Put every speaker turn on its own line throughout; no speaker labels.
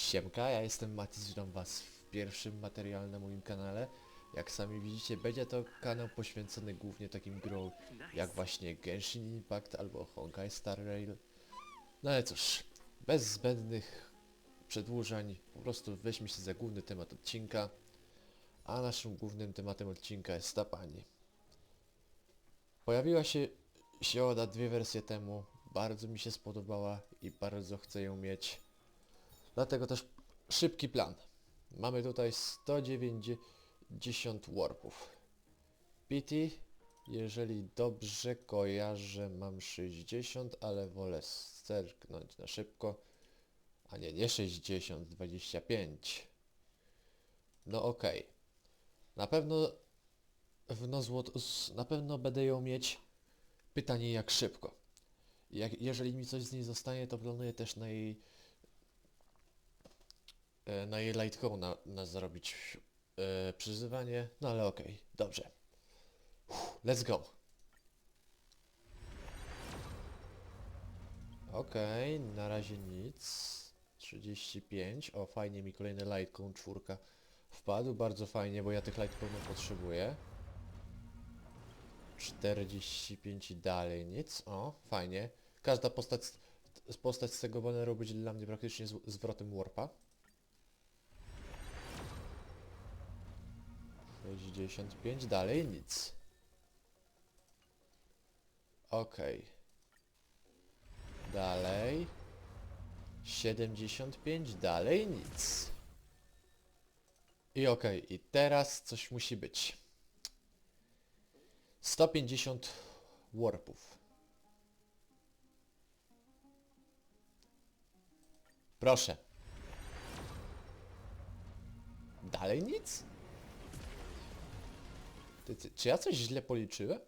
Siemka, ja jestem Matis, witam was w pierwszym materiale na moim kanale. Jak sami widzicie, będzie to kanał poświęcony głównie takim grom jak właśnie Genshin Impact albo Honkai Star Rail. No ale cóż, bez zbędnych przedłużań, po prostu weźmy się za główny temat odcinka. A naszym głównym tematem odcinka jest ta pani. Pojawiła się Sioda dwie wersje temu, bardzo mi się spodobała i bardzo chcę ją mieć. Dlatego też szybki plan. Mamy tutaj 190 warpów. PT, jeżeli dobrze kojarzę, mam 60, ale wolę zerknąć na szybko. A nie, nie 60, 25. No okej. Na pewno w Nozłot, na pewno będę ją mieć. Pytanie jak szybko. Jak, jeżeli mi coś z niej zostanie, to planuję też na jej na jej lightcode na, na zarobić e, przyzywanie, no ale okej, dobrze. Uff, let's go. Okej, na razie nic. 35, o fajnie mi kolejny lightcone czwórka wpadł, bardzo fajnie, bo ja tych lightcone'ów potrzebuję. 45 i dalej nic, o fajnie. Każda postać, postać z tego baneru będzie dla mnie praktycznie zwrotem warpa. 65, dalej nic. Okej. Dalej. 75, dalej nic. I okej, i teraz coś musi być. 150 warpów. Proszę. Dalej nic? Ty, ty, czy ja coś źle policzyłem?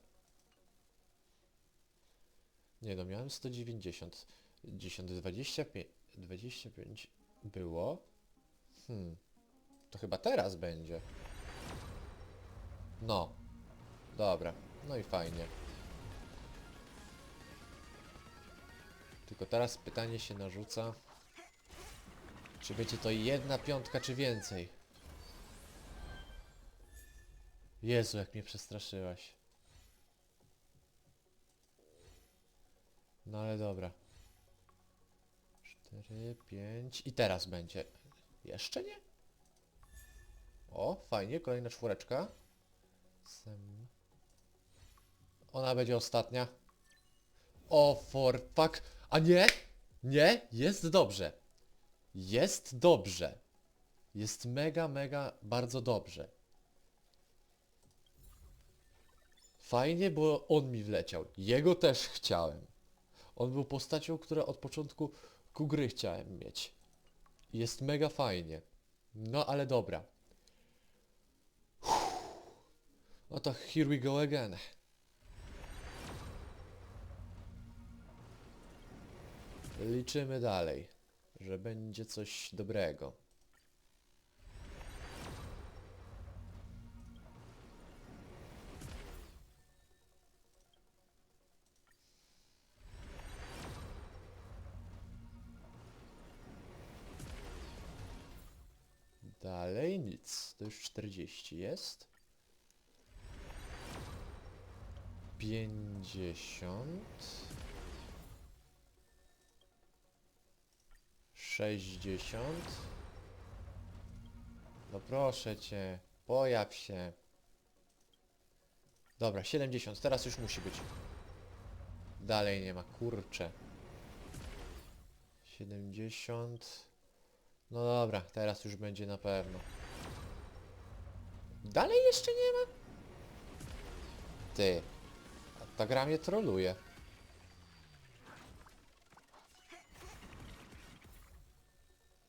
Nie no, miałem 190. 10, 25, 25 było. Hmm. To chyba teraz będzie. No. Dobra. No i fajnie. Tylko teraz pytanie się narzuca. Czy będzie to jedna piątka, czy więcej? Jezu, jak mnie przestraszyłaś. No ale dobra. 4, 5 i teraz będzie. Jeszcze nie? O, fajnie, kolejna czwóreczka. Sem. Ona będzie ostatnia. O, for fuck. A nie! Nie! Jest dobrze. Jest dobrze. Jest mega, mega, bardzo dobrze. Fajnie, bo on mi wleciał. Jego też chciałem. On był postacią, która od początku ku gry chciałem mieć. Jest mega fajnie. No ale dobra. Uff. No to here we go again. Liczymy dalej, że będzie coś dobrego. Dalej nic. To już 40 jest. 50. 60. No proszę cię, pojaw się. Dobra, 70, teraz już musi być. Dalej nie ma, kurczę. 70. No dobra, teraz już będzie na pewno. Dalej jeszcze nie ma? Ty. Ta gra mnie troluje.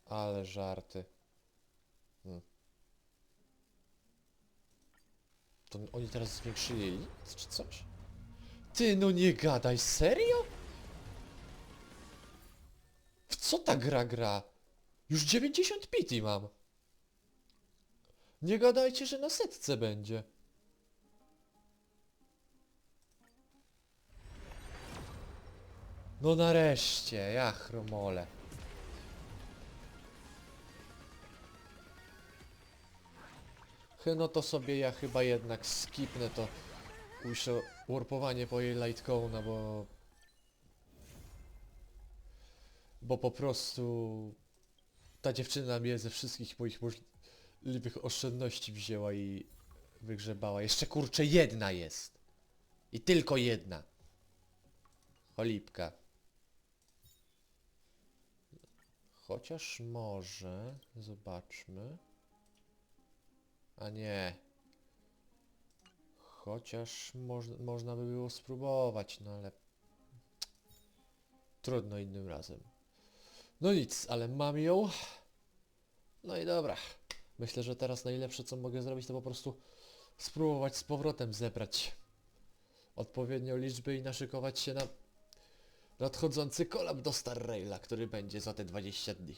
Ale żarty. Hmm. To oni teraz zwiększyli limit, czy coś? Ty, no nie gadaj, serio? W co ta gra gra? Już 90 pity mam. Nie gadajcie, że na setce będzie. No nareszcie, ja chromole. No to sobie ja chyba jednak skipnę to ujszo warpowanie po jej lightcona, bo... Bo po prostu ta dziewczyna mnie ze wszystkich moich możliwych oszczędności wzięła i wygrzebała. Jeszcze kurczę jedna jest. I tylko jedna. Cholipka. Chociaż może... Zobaczmy. A nie. Chociaż moż, można by było spróbować, no ale... Trudno innym razem. No nic, ale mam ją. No i dobra. Myślę, że teraz najlepsze co mogę zrobić to po prostu spróbować z powrotem zebrać odpowiednią liczbę i naszykować się na nadchodzący kolab do Star Raila, który będzie za te 20 dni.